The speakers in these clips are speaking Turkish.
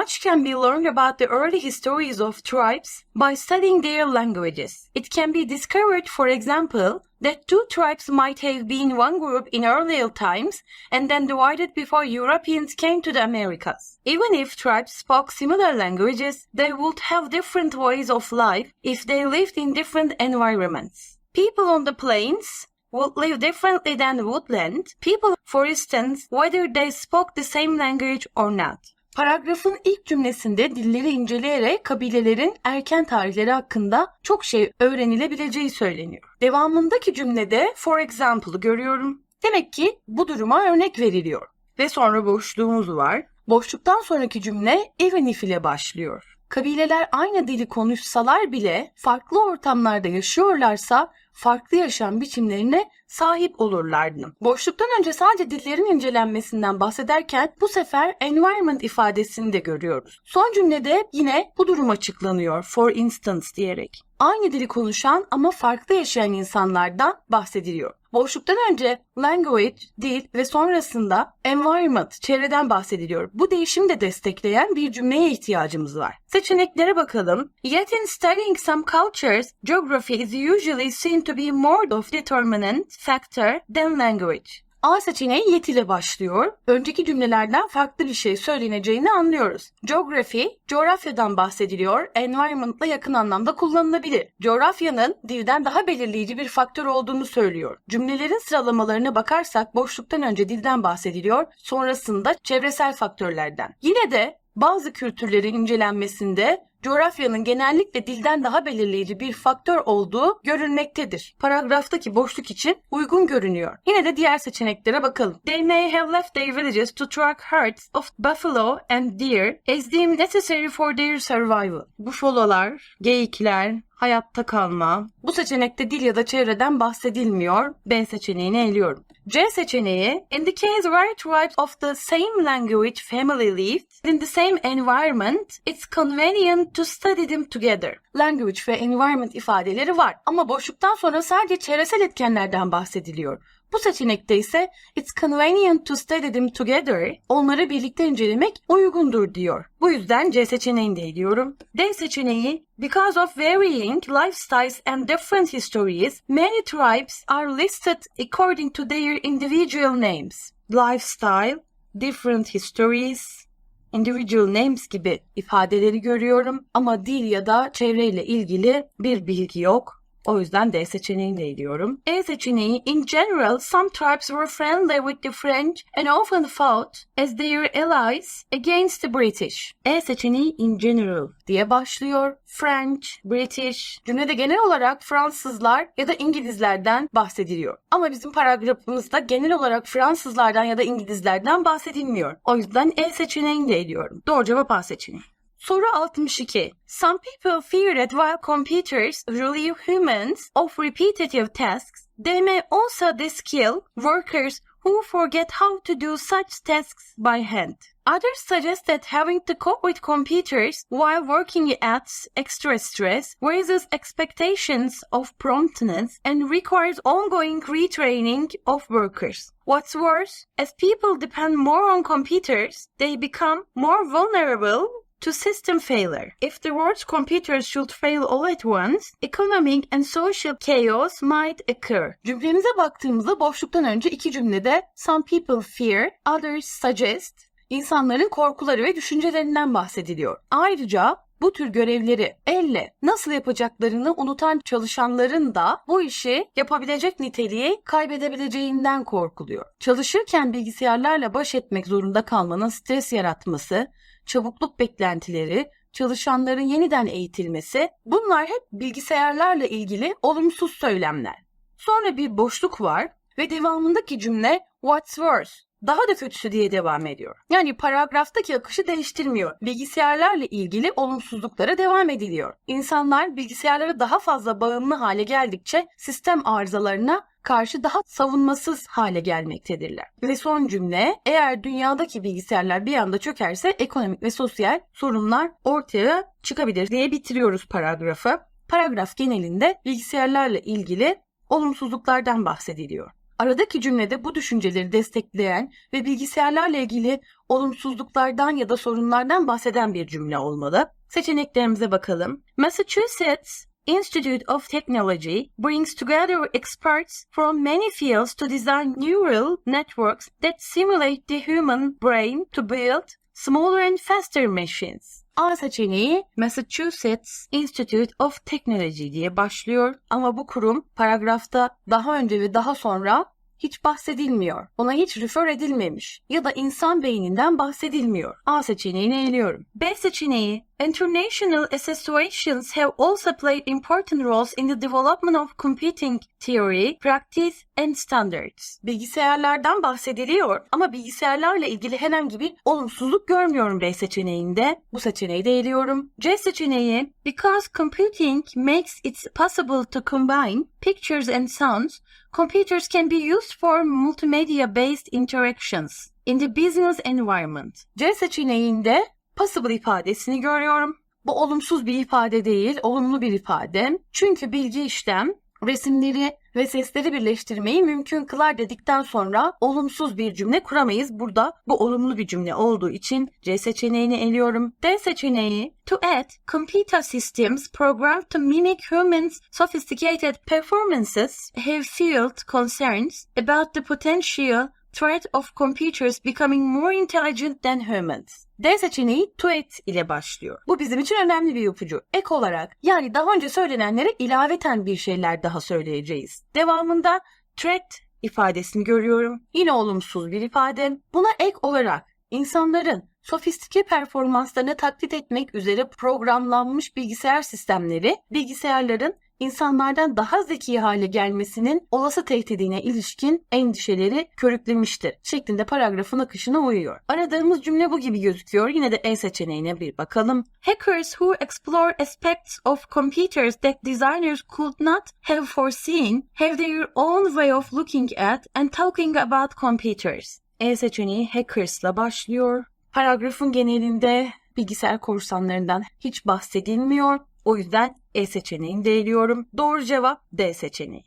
Much can be learned about the early histories of tribes by studying their languages. It can be discovered, for example, that two tribes might have been one group in earlier times and then divided before Europeans came to the Americas. Even if tribes spoke similar languages, they would have different ways of life if they lived in different environments. People on the plains would live differently than woodland people, for instance, whether they spoke the same language or not. Paragrafın ilk cümlesinde dilleri inceleyerek kabilelerin erken tarihleri hakkında çok şey öğrenilebileceği söyleniyor. Devamındaki cümlede for example'ı görüyorum. Demek ki bu duruma örnek veriliyor. Ve sonra boşluğumuz var. Boşluktan sonraki cümle even if ile başlıyor. Kabileler aynı dili konuşsalar bile farklı ortamlarda yaşıyorlarsa farklı yaşam biçimlerine sahip olurlardı. Boşluktan önce sadece dillerin incelenmesinden bahsederken bu sefer environment ifadesini de görüyoruz. Son cümlede yine bu durum açıklanıyor for instance diyerek. Aynı dili konuşan ama farklı yaşayan insanlardan bahsediliyor. Boşluktan önce language, dil ve sonrasında environment, çevreden bahsediliyor. Bu değişimi de destekleyen bir cümleye ihtiyacımız var. Seçeneklere bakalım. Yet in studying some cultures, geography is usually seen to be more of determinant factor than language. A seçeneği yet ile başlıyor. Önceki cümlelerden farklı bir şey söyleneceğini anlıyoruz. Geography, coğrafyadan bahsediliyor. Environment'la yakın anlamda kullanılabilir. Coğrafyanın dilden daha belirleyici bir faktör olduğunu söylüyor. Cümlelerin sıralamalarına bakarsak boşluktan önce dilden bahsediliyor, sonrasında çevresel faktörlerden. Yine de bazı kültürlerin incelenmesinde coğrafyanın genellikle dilden daha belirleyici bir faktör olduğu görülmektedir. Paragraftaki boşluk için uygun görünüyor. Yine de diğer seçeneklere bakalım. They may have left their villages to track herds of buffalo and deer as deemed necessary for their survival. Bufalolar, geyikler, hayatta kalma. Bu seçenekte dil ya da çevreden bahsedilmiyor. B seçeneğini eliyorum. C seçeneği in the case where tribes of the same language family lived in the same environment, it's convenient to study them together. Language ve environment ifadeleri var ama boşluktan sonra sadece çevresel etkenlerden bahsediliyor. Bu seçenekte ise it's convenient to study them together, onları birlikte incelemek uygundur diyor. Bu yüzden C seçeneğini de ediyorum. D seçeneği Because of varying lifestyles and different histories, many tribes are listed according to their individual names. Lifestyle, different histories, individual names gibi ifadeleri görüyorum ama dil ya da çevreyle ilgili bir bilgi yok. O yüzden D seçeneğini de ediyorum. E seçeneği In general, some tribes were friendly with the French and often fought as their allies against the British. E seçeneği in general diye başlıyor. French, British. Cümlede genel olarak Fransızlar ya da İngilizlerden bahsediliyor. Ama bizim paragrafımızda genel olarak Fransızlardan ya da İngilizlerden bahsedilmiyor. O yüzden E seçeneğini de ediyorum. Doğru cevap A seçeneği. Soru 62. Some people fear that while computers relieve humans of repetitive tasks, they may also de-skill workers who forget how to do such tasks by hand. Others suggest that having to cope with computers while working adds extra stress, raises expectations of promptness, and requires ongoing retraining of workers. What's worse, as people depend more on computers, they become more vulnerable to system failure. If the world's computers should fail all at once, economic and social chaos might occur. Cümlemize baktığımızda boşluktan önce iki cümlede some people fear, others suggest, insanların korkuları ve düşüncelerinden bahsediliyor. Ayrıca bu tür görevleri elle nasıl yapacaklarını unutan çalışanların da bu işi yapabilecek niteliği kaybedebileceğinden korkuluyor. Çalışırken bilgisayarlarla baş etmek zorunda kalmanın stres yaratması, çabukluk beklentileri, çalışanların yeniden eğitilmesi bunlar hep bilgisayarlarla ilgili olumsuz söylemler. Sonra bir boşluk var ve devamındaki cümle what's worse daha da kötüsü diye devam ediyor. Yani paragraftaki akışı değiştirmiyor. Bilgisayarlarla ilgili olumsuzluklara devam ediliyor. İnsanlar bilgisayarlara daha fazla bağımlı hale geldikçe sistem arızalarına karşı daha savunmasız hale gelmektedirler. Ve son cümle eğer dünyadaki bilgisayarlar bir anda çökerse ekonomik ve sosyal sorunlar ortaya çıkabilir diye bitiriyoruz paragrafı. Paragraf genelinde bilgisayarlarla ilgili olumsuzluklardan bahsediliyor. Aradaki cümlede bu düşünceleri destekleyen ve bilgisayarlarla ilgili olumsuzluklardan ya da sorunlardan bahseden bir cümle olmalı. Seçeneklerimize bakalım. Massachusetts Institute of Technology brings together experts from many fields to design neural networks that simulate the human brain to build smaller and faster machines. A seçeneği Massachusetts Institute of Technology diye başlıyor ama bu kurum paragrafta daha önce ve daha sonra hiç bahsedilmiyor. Ona hiç refer edilmemiş ya da insan beyninden bahsedilmiyor. A seçeneğini eliyorum. B seçeneği International associations have also played important roles in the development of computing theory, practice and standards. Bilgisayarlardan bahsediliyor ama bilgisayarlarla ilgili herhangi bir olumsuzluk görmüyorum B seçeneğinde. Bu seçeneği de eliyorum. C seçeneği Because computing makes it possible to combine pictures and sounds, computers can be used for multimedia-based interactions in the business environment. C seçeneğinde possible ifadesini görüyorum. Bu olumsuz bir ifade değil, olumlu bir ifade. Çünkü bilgi işlem resimleri ve sesleri birleştirmeyi mümkün kılar dedikten sonra olumsuz bir cümle kuramayız. Burada bu olumlu bir cümle olduğu için C seçeneğini eliyorum. D seçeneği To add, computer systems programmed to mimic humans' sophisticated performances have field concerns about the potential threat of computers becoming more intelligent than humans. D seçeneği to it ile başlıyor. Bu bizim için önemli bir ipucu. Ek olarak yani daha önce söylenenlere ilaveten bir şeyler daha söyleyeceğiz. Devamında threat ifadesini görüyorum. Yine olumsuz bir ifade. Buna ek olarak insanların sofistike performanslarını taklit etmek üzere programlanmış bilgisayar sistemleri bilgisayarların insanlardan daha zeki hale gelmesinin olası tehdidine ilişkin endişeleri körüklemiştir şeklinde paragrafın akışına uyuyor. Aradığımız cümle bu gibi gözüküyor. Yine de E seçeneğine bir bakalım. Hackers who explore aspects of computers that designers could not have foreseen have their own way of looking at and talking about computers. E seçeneği hackers'la başlıyor. Paragrafın genelinde bilgisayar korsanlarından hiç bahsedilmiyor. O yüzden E seçeneğini değiliyorum. Doğru cevap D seçeneği.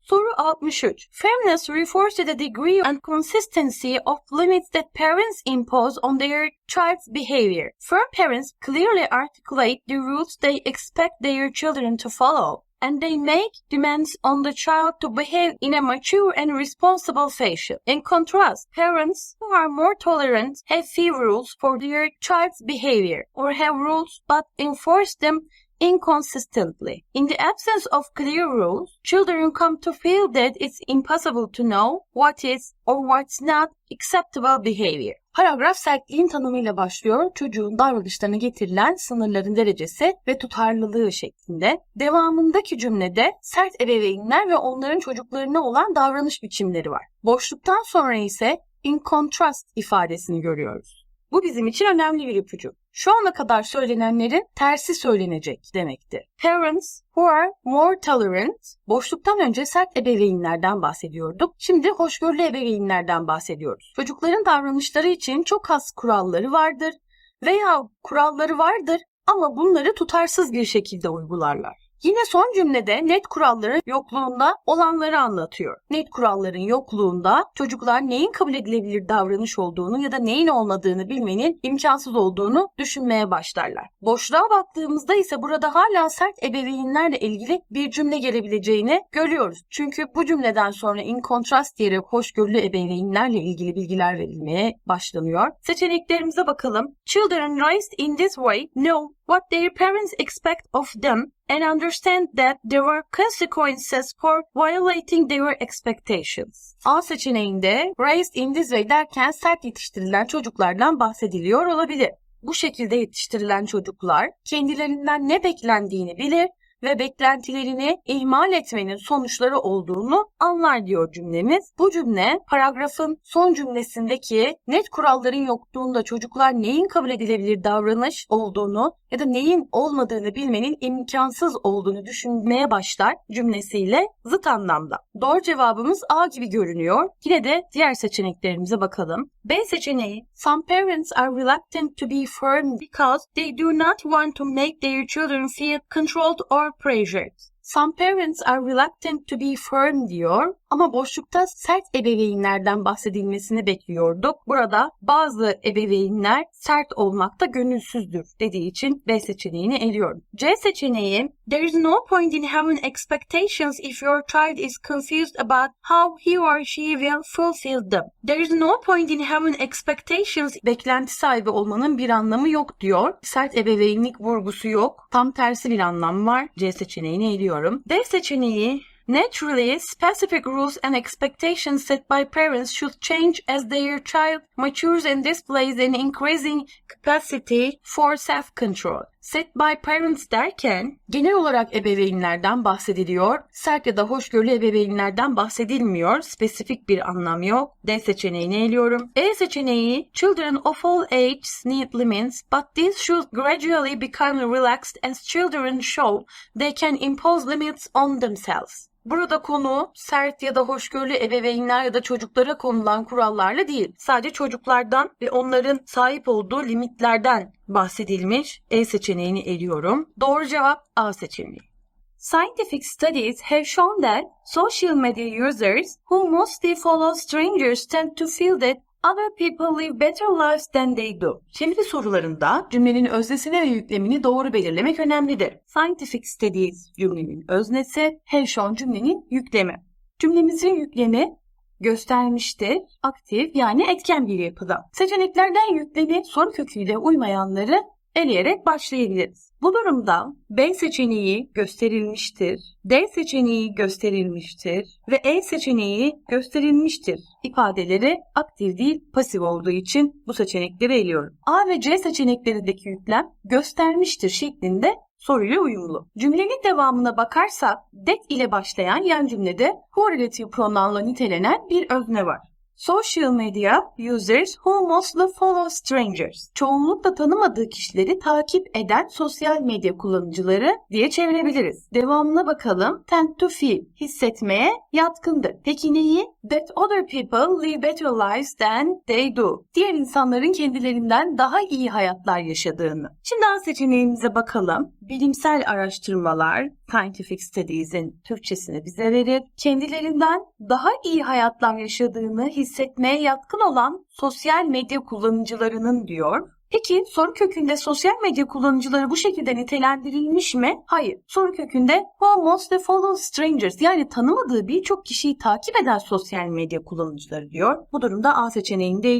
Soru 63. Fairness refers to the degree and consistency of limits that parents impose on their child's behavior. Firm parents clearly articulate the rules they expect their children to follow and they make demands on the child to behave in a mature and responsible fashion. In contrast, parents who are more tolerant have few rules for their child's behavior or have rules but enforce them inconsistently. In the absence of clear rules, children come to feel that it's impossible to know what is or what's not acceptable behavior. Paragraf sertliğin tanımıyla başlıyor. Çocuğun davranışlarına getirilen sınırların derecesi ve tutarlılığı şeklinde. Devamındaki cümlede sert ebeveynler ve onların çocuklarına olan davranış biçimleri var. Boşluktan sonra ise in contrast ifadesini görüyoruz. Bu bizim için önemli bir ipucu. Şu ana kadar söylenenlerin tersi söylenecek demektir. Parents who are more tolerant, boşluktan önce sert ebeveynlerden bahsediyorduk. Şimdi hoşgörülü ebeveynlerden bahsediyoruz. Çocukların davranışları için çok az kuralları vardır veya kuralları vardır ama bunları tutarsız bir şekilde uygularlar. Yine son cümlede net kuralların yokluğunda olanları anlatıyor. Net kuralların yokluğunda çocuklar neyin kabul edilebilir davranış olduğunu ya da neyin olmadığını bilmenin imkansız olduğunu düşünmeye başlarlar. Boşluğa baktığımızda ise burada hala sert ebeveynlerle ilgili bir cümle gelebileceğini görüyoruz. Çünkü bu cümleden sonra in contrast diyerek hoşgörülü ebeveynlerle ilgili bilgiler verilmeye başlanıyor. Seçeneklerimize bakalım. Children raised in this way know what their parents expect of them and understand that there are consequences for violating their expectations. A seçeneğinde raised in this way derken sert yetiştirilen çocuklardan bahsediliyor olabilir. Bu şekilde yetiştirilen çocuklar kendilerinden ne beklendiğini bilir ve beklentilerini ihmal etmenin sonuçları olduğunu anlar diyor cümlemiz. Bu cümle paragrafın son cümlesindeki net kuralların yokluğunda çocuklar neyin kabul edilebilir davranış olduğunu ya da neyin olmadığını bilmenin imkansız olduğunu düşünmeye başlar cümlesiyle zıt anlamda. Doğru cevabımız A gibi görünüyor. Yine de diğer seçeneklerimize bakalım. B seçeneği Some parents are reluctant to be firm because they do not want to make their children feel controlled or pressured. Some parents are reluctant to be firm diyor. Ama boşlukta sert ebeveynlerden bahsedilmesini bekliyorduk. Burada bazı ebeveynler sert olmakta gönülsüzdür dediği için B seçeneğini eliyorum. C seçeneği There is no point in having expectations if your child is confused about how he or she will fulfill them. There is no point in having expectations. Beklenti sahibi olmanın bir anlamı yok diyor. Sert ebeveynlik vurgusu yok. Tam tersi bir anlam var. C seçeneğini eliyorum. D seçeneği Naturally, specific rules and expectations set by parents should change as their child matures and displays an increasing capacity for self-control. Set by parents derken genel olarak ebeveynlerden bahsediliyor. Sert ya da hoşgörülü ebeveynlerden bahsedilmiyor. Spesifik bir anlam yok. D seçeneğini eliyorum. E seçeneği Children of all ages need limits but these should gradually become relaxed as children show they can impose limits on themselves. Burada konu sert ya da hoşgörülü ebeveynler ya da çocuklara konulan kurallarla değil. Sadece çocuklardan ve onların sahip olduğu limitlerden bahsedilmiş. E seçeneğini eliyorum. Doğru cevap A seçeneği. Scientific studies have shown that social media users who mostly follow strangers tend to feel that other people live better lives than they do. Çeviri sorularında cümlenin öznesini ve yüklemini doğru belirlemek önemlidir. Scientific studies cümlenin öznesi, have shown cümlenin yüklemi. Cümlemizin yüklemi göstermiştir, aktif yani etken bir yapıda. Seçeneklerden yüklemi soru köküyle uymayanları eleyerek başlayabiliriz. Bu durumda B seçeneği gösterilmiştir, D seçeneği gösterilmiştir ve E seçeneği gösterilmiştir ifadeleri aktif değil pasif olduğu için bu seçenekleri eliyorum. A ve C seçeneklerindeki yüklem göstermiştir şeklinde soruyla uyumlu. Cümlenin devamına bakarsak that ile başlayan yan cümlede who relative pronounla nitelenen bir özne var. Social media users who mostly follow strangers. Çoğunlukla tanımadığı kişileri takip eden sosyal medya kullanıcıları diye çevirebiliriz. Devamına bakalım. Tend to feel. Hissetmeye yatkındır. Peki neyi? That other people live better lives than they do. Diğer insanların kendilerinden daha iyi hayatlar yaşadığını. Şimdi A seçeneğimize bakalım. Bilimsel araştırmalar, scientific studies'in Türkçesini bize verir. Kendilerinden daha iyi hayatlar yaşadığını hissetmeye yatkın olan sosyal medya kullanıcılarının diyor. Peki soru kökünde sosyal medya kullanıcıları bu şekilde nitelendirilmiş mi? Hayır. Soru kökünde who mostly follow strangers yani tanımadığı birçok kişiyi takip eden sosyal medya kullanıcıları diyor. Bu durumda A seçeneğini de.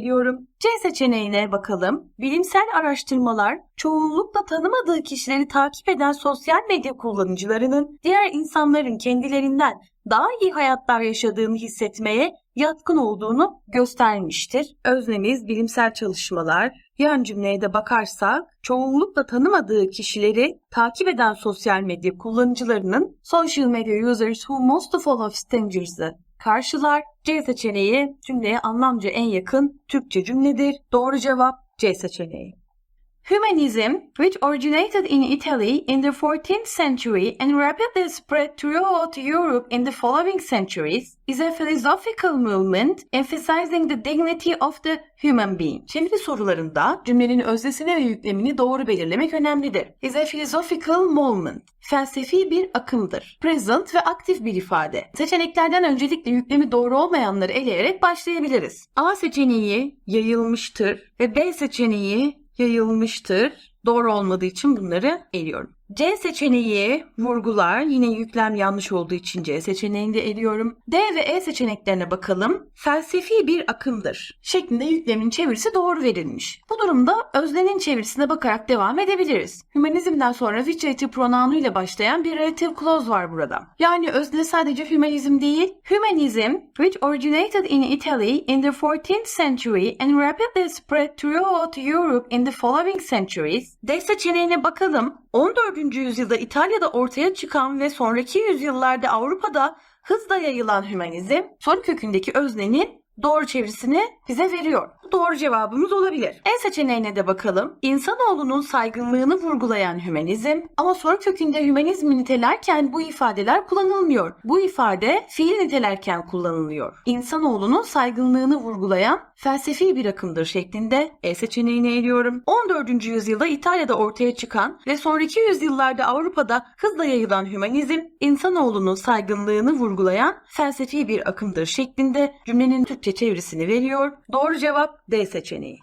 C seçeneğine bakalım. Bilimsel araştırmalar çoğunlukla tanımadığı kişileri takip eden sosyal medya kullanıcılarının diğer insanların kendilerinden daha iyi hayatlar yaşadığını hissetmeye yatkın olduğunu göstermiştir. Öznemiz bilimsel çalışmalar. Yan cümleye de bakarsak çoğunlukla tanımadığı kişileri takip eden sosyal medya kullanıcılarının social media users who most follow strangers'ı karşılar. C seçeneği cümleye anlamca en yakın Türkçe cümledir. Doğru cevap C seçeneği. Humanism, which originated in Italy in the 14th century and rapidly spread throughout Europe in the following centuries, is a philosophical movement emphasizing the dignity of the human being. Çeviri sorularında cümlenin öznesini ve yüklemini doğru belirlemek önemlidir. Is a philosophical movement. Felsefi bir akımdır. Present ve aktif bir ifade. Seçeneklerden öncelikle yüklemi doğru olmayanları eleyerek başlayabiliriz. A seçeneği yayılmıştır ve B seçeneği yayılmıştır. Doğru olmadığı için bunları eliyorum. C seçeneği vurgular. Yine yüklem yanlış olduğu için C seçeneğini de eliyorum. D ve E seçeneklerine bakalım. Felsefi bir akımdır. Şeklinde yüklemin çevirisi doğru verilmiş. Bu durumda öznenin çevirisine bakarak devam edebiliriz. Hümanizmden sonra relative pronounu ile başlayan bir relative clause var burada. Yani özne sadece hümanizm değil. Humanism, which originated in Italy in the 14th century and rapidly spread throughout Europe in the following centuries. D seçeneğine bakalım. 14. yüzyılda İtalya'da ortaya çıkan ve sonraki yüzyıllarda Avrupa'da hızla yayılan hümanizm soru kökündeki öznenin doğru çevirisini bize veriyor. Bu doğru cevabımız olabilir. E seçeneğine de bakalım. İnsanoğlunun saygınlığını vurgulayan hümanizm ama soru kökünde hümanizmi nitelerken bu ifadeler kullanılmıyor. Bu ifade fiil nitelerken kullanılıyor. İnsanoğlunun saygınlığını vurgulayan felsefi bir akımdır şeklinde E seçeneğini eliyorum. 14. yüzyılda İtalya'da ortaya çıkan ve sonraki yüzyıllarda Avrupa'da hızla yayılan hümanizm, insanoğlunun saygınlığını vurgulayan felsefi bir akımdır şeklinde cümlenin Türkçe çevirisini veriyor. Doğru cevap D seçeneği.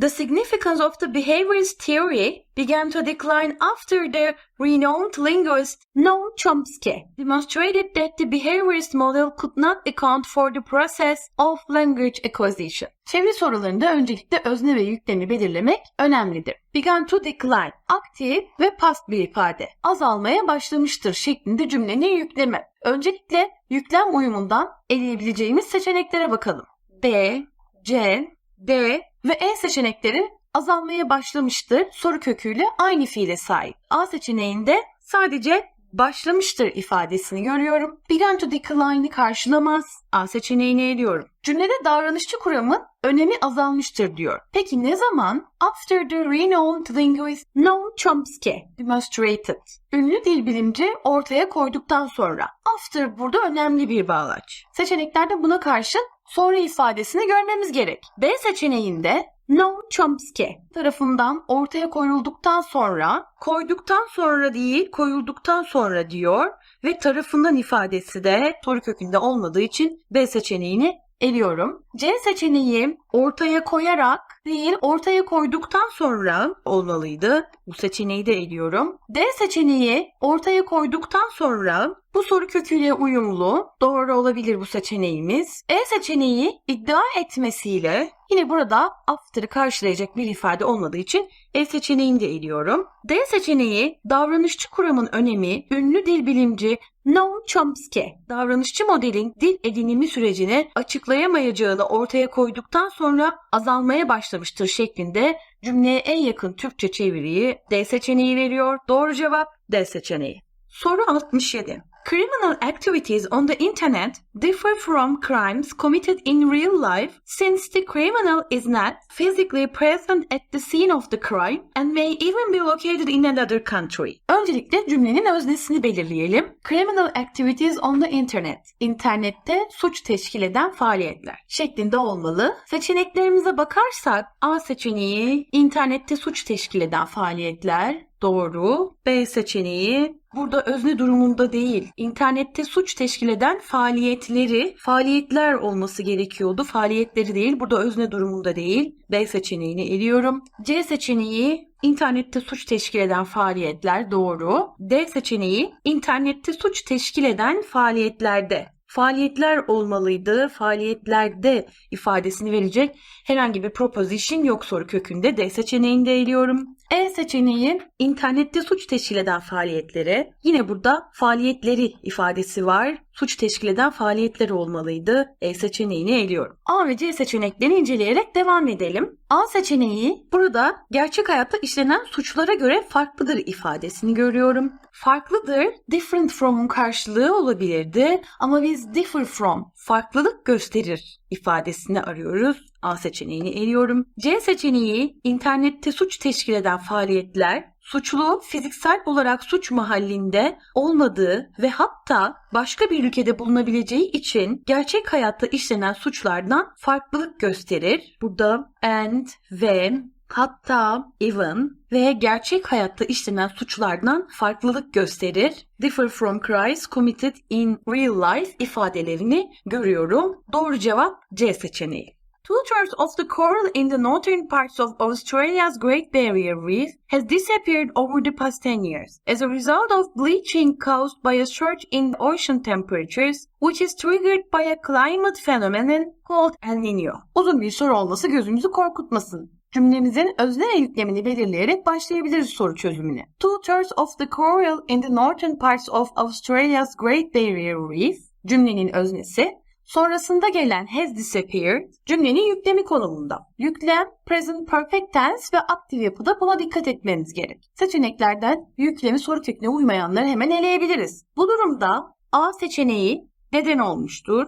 The significance of the behaviorist theory began to decline after the renowned linguist Noam Chomsky demonstrated that the behaviorist model could not account for the process of language acquisition. Çeviri sorularında öncelikle özne ve yüklemi belirlemek önemlidir. Began to decline, aktif ve past bir ifade. Azalmaya başlamıştır şeklinde cümlenin yüklemi. Öncelikle yüklem uyumundan eleyebileceğimiz seçeneklere bakalım. B, C, D ve E seçenekleri azalmaya başlamıştır soru köküyle aynı fiile sahip. A seçeneğinde sadece başlamıştır ifadesini görüyorum. Began to decline'ı karşılamaz. A seçeneğini eliyorum. Cümlede davranışçı kuramın önemi azalmıştır diyor. Peki ne zaman? After the renowned linguist Noam Chomsky demonstrated. Ünlü dil bilimci ortaya koyduktan sonra. After burada önemli bir bağlaç. Seçeneklerde buna karşı sonra ifadesini görmemiz gerek. B seçeneğinde Noam Chomsky tarafından ortaya koyulduktan sonra, koyduktan sonra değil, koyulduktan sonra diyor ve tarafından ifadesi de soru kökünde olmadığı için B seçeneğini eliyorum. C seçeneği ortaya koyarak değil ortaya koyduktan sonra olmalıydı. Bu seçeneği de eliyorum. D seçeneği ortaya koyduktan sonra bu soru köküyle uyumlu. Doğru olabilir bu seçeneğimiz. E seçeneği iddia etmesiyle yine burada after'ı karşılayacak bir ifade olmadığı için E seçeneğini de eliyorum. D seçeneği davranışçı kuramın önemi ünlü dil bilimci Noam Chomsky davranışçı modelin dil edinimi sürecini açıklayamayacağını ortaya koyduktan sonra azalmaya başlamıştır şeklinde cümleye en yakın Türkçe çeviriyi D seçeneği veriyor. Doğru cevap D seçeneği. Soru 67. Criminal activities on the internet differ from crimes committed in real life since the criminal is not physically present at the scene of the crime and may even be located in another country. Öncelikle cümlenin öznesini belirleyelim. Criminal activities on the internet. İnternette suç teşkil eden faaliyetler şeklinde olmalı. Seçeneklerimize bakarsak A seçeneği internette suç teşkil eden faaliyetler doğru. B seçeneği burada özne durumunda değil. İnternette suç teşkil eden faaliyetleri, faaliyetler olması gerekiyordu. Faaliyetleri değil. Burada özne durumunda değil. B seçeneğini eliyorum. C seçeneği internette suç teşkil eden faaliyetler doğru. D seçeneği internette suç teşkil eden faaliyetlerde faaliyetler olmalıydı. Faaliyetlerde ifadesini verecek herhangi bir proposition yok soru kökünde. D seçeneğini eliyorum. E seçeneği internette suç teşkil eden faaliyetleri. Yine burada faaliyetleri ifadesi var. Suç teşkil eden faaliyetleri olmalıydı. E seçeneğini eliyorum. A ve C seçeneklerini inceleyerek devam edelim. A seçeneği burada gerçek hayatta işlenen suçlara göre farklıdır ifadesini görüyorum. Farklıdır, different from'un karşılığı olabilirdi ama biz differ from, farklılık gösterir ifadesini arıyoruz. A seçeneğini eliyorum. C seçeneği internette suç teşkil eden faaliyetler suçlu fiziksel olarak suç mahallinde olmadığı ve hatta başka bir ülkede bulunabileceği için gerçek hayatta işlenen suçlardan farklılık gösterir. Burada and ve hatta even ve gerçek hayatta işlenen suçlardan farklılık gösterir. Differ from crimes committed in real life ifadelerini görüyorum. Doğru cevap C seçeneği. Two-thirds of the coral in the northern parts of Australia's Great Barrier Reef has disappeared over the past 10 years as a result of bleaching caused by a surge in ocean temperatures, which is triggered by a climate phenomenon called El Niño. Uzun bir soru olması gözümüzü korkutmasın. Cümlemizin özne ve yüklemini belirleyerek başlayabiliriz soru çözümüne. Two-thirds of the coral in the northern parts of Australia's Great Barrier Reef cümlenin öznesi Sonrasında gelen has disappeared cümlenin yüklemi konumunda. Yüklem present perfect tense ve aktif yapıda buna dikkat etmeniz gerek. Seçeneklerden yüklemi soru köküne uymayanları hemen eleyebiliriz. Bu durumda A seçeneği neden olmuştur?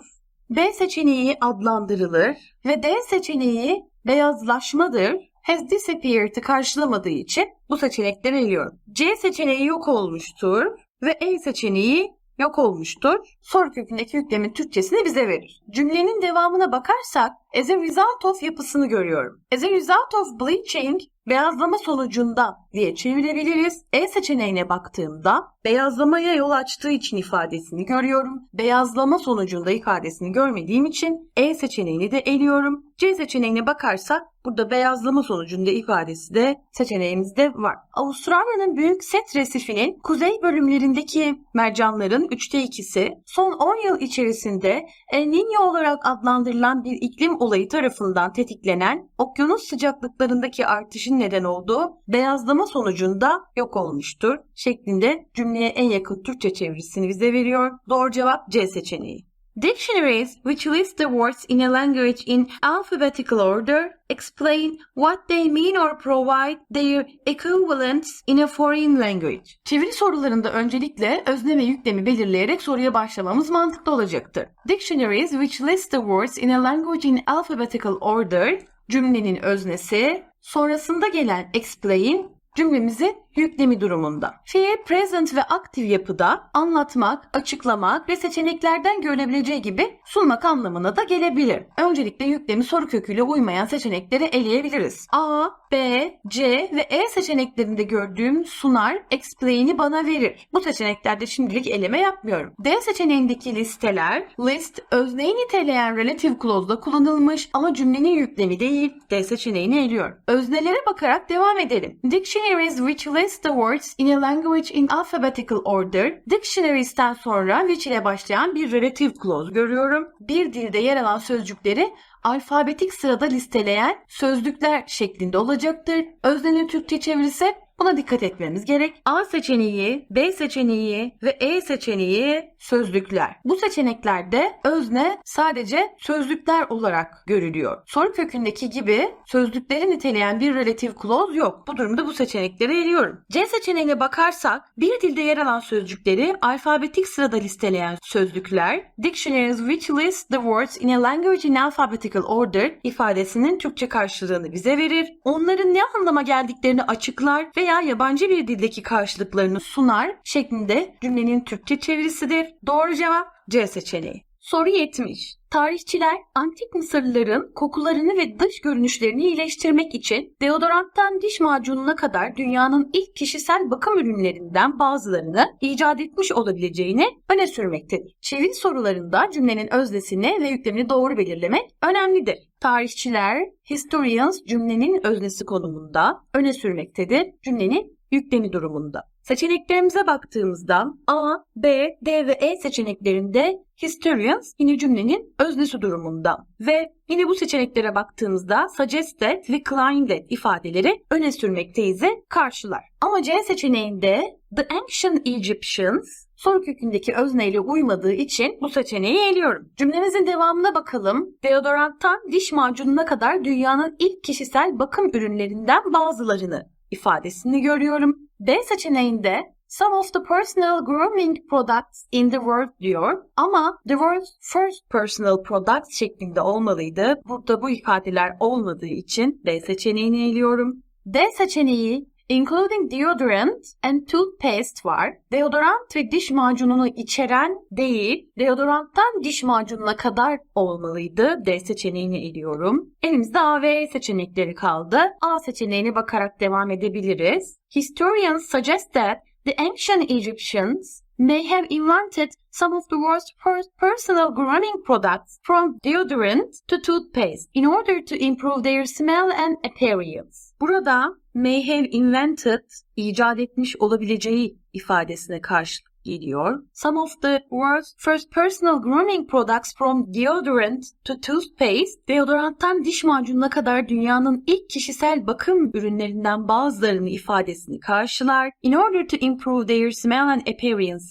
B seçeneği adlandırılır ve D seçeneği beyazlaşmadır has disappeared'ı karşılamadığı için bu seçenekleri eliyorum. C seçeneği yok olmuştur ve E seçeneği yok olmuştur. Soru kökündeki yüklemin Türkçesini bize verir. Cümlenin devamına bakarsak as a result of yapısını görüyorum. As a result of bleaching beyazlama sonucunda diye çevirebiliriz. E seçeneğine baktığımda beyazlamaya yol açtığı için ifadesini görüyorum. Beyazlama sonucunda ifadesini görmediğim için E seçeneğini de eliyorum. C seçeneğine bakarsak burada beyazlama sonucunda ifadesi de seçeneğimizde var. Avustralya'nın büyük set resifinin kuzey bölümlerindeki mercanların üçte ikisi son 10 yıl içerisinde El Niño olarak adlandırılan bir iklim olayı tarafından tetiklenen okyanus sıcaklıklarındaki artışın neden olduğu beyazlama sonucunda yok olmuştur şeklinde cümleye en yakın Türkçe çevirisini bize veriyor. Doğru cevap C seçeneği. Dictionaries which list the words in a language in alphabetical order explain what they mean or provide their equivalents in a foreign language. Çeviri sorularında öncelikle özne ve yüklemi belirleyerek soruya başlamamız mantıklı olacaktır. Dictionaries which list the words in a language in alphabetical order cümlenin öznesi, sonrasında gelen explain cümlemizin yüklemi durumunda. Fiil present ve aktif yapıda anlatmak, açıklamak ve seçeneklerden görülebileceği gibi sunmak anlamına da gelebilir. Öncelikle yüklemi soru köküyle uymayan seçenekleri eleyebiliriz. A, B, C ve E seçeneklerinde gördüğüm sunar, explain'i bana verir. Bu seçeneklerde şimdilik eleme yapmıyorum. D seçeneğindeki listeler, list özneyi niteleyen relative clause'da kullanılmış ama cümlenin yüklemi değil. D seçeneğini eliyorum. Öznelere bakarak devam edelim. Dictionaries which list the words in a language in alphabetical order. Dictionaries'ten sonra which ile başlayan bir relative clause görüyorum. Bir dilde yer alan sözcükleri alfabetik sırada listeleyen sözlükler şeklinde olacaktır. Öznenin Türkçe çevirisi Buna dikkat etmemiz gerek. A seçeneği, B seçeneği ve E seçeneği sözlükler. Bu seçeneklerde özne sadece sözlükler olarak görülüyor. Soru kökündeki gibi sözlükleri niteleyen bir relative clause yok. Bu durumda bu seçenekleri eliyorum. C seçeneğine bakarsak bir dilde yer alan sözcükleri alfabetik sırada listeleyen sözlükler dictionaries which list the words in a language in alphabetical order ifadesinin Türkçe karşılığını bize verir. Onların ne anlama geldiklerini açıklar veya yabancı bir dildeki karşılıklarını sunar şeklinde cümlenin Türkçe çevirisidir. Doğru cevap C seçeneği. Soru 70. Tarihçiler antik Mısırlıların kokularını ve dış görünüşlerini iyileştirmek için deodoranttan diş macununa kadar dünyanın ilk kişisel bakım ürünlerinden bazılarını icat etmiş olabileceğini öne sürmektedir. Çeviri sorularında cümlenin öznesini ve yüklemini doğru belirlemek önemlidir. Tarihçiler, historians cümlenin öznesi konumunda öne sürmektedir. Cümlenin yüklemi durumunda. Seçeneklerimize baktığımızda A, B, D ve E seçeneklerinde historians yine cümlenin öznesi durumunda ve yine bu seçeneklere baktığımızda suggested ve claimed ifadeleri öne sürmekteyiz'i karşılar. Ama C seçeneğinde the ancient Egyptians soru kökündeki özneyle uymadığı için bu seçeneği eliyorum. Cümlemizin devamına bakalım. Deodoranttan diş macununa kadar dünyanın ilk kişisel bakım ürünlerinden bazılarını ifadesini görüyorum. D seçeneğinde some of the personal grooming products in the world diyor ama the world's first personal products şeklinde olmalıydı. Burada bu ifadeler olmadığı için D seçeneğini eliyorum. D seçeneği including deodorant and toothpaste var. Deodorant ve diş macununu içeren değil, deodoranttan diş macununa kadar olmalıydı. D seçeneğini eliyorum. Elimizde A ve E seçenekleri kaldı. A seçeneğine bakarak devam edebiliriz. Historians suggest that the ancient Egyptians may have invented some of the world's first personal grooming products from deodorant to toothpaste in order to improve their smell and appearance. Burada may have invented icat etmiş olabileceği ifadesine karşılık geliyor. Some of the world's first personal grooming products from deodorant to toothpaste, deodoranttan diş macununa kadar dünyanın ilk kişisel bakım ürünlerinden bazılarını ifadesini karşılar. In order to improve their smell and appearance,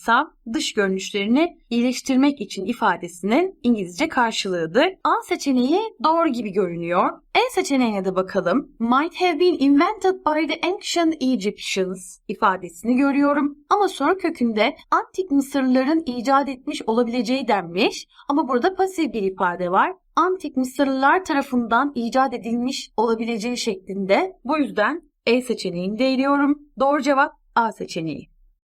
dış görünüşlerini iyileştirmek için ifadesinin İngilizce karşılığıdır. A seçeneği doğru gibi görünüyor. E seçeneğine de bakalım. Might have been invented by the ancient Egyptians ifadesini görüyorum. Ama soru kökünde antik Mısırlıların icat etmiş olabileceği denmiş. Ama burada pasif bir ifade var. Antik Mısırlılar tarafından icat edilmiş olabileceği şeklinde. Bu yüzden E seçeneğini de eliyorum. Doğru cevap A seçeneği.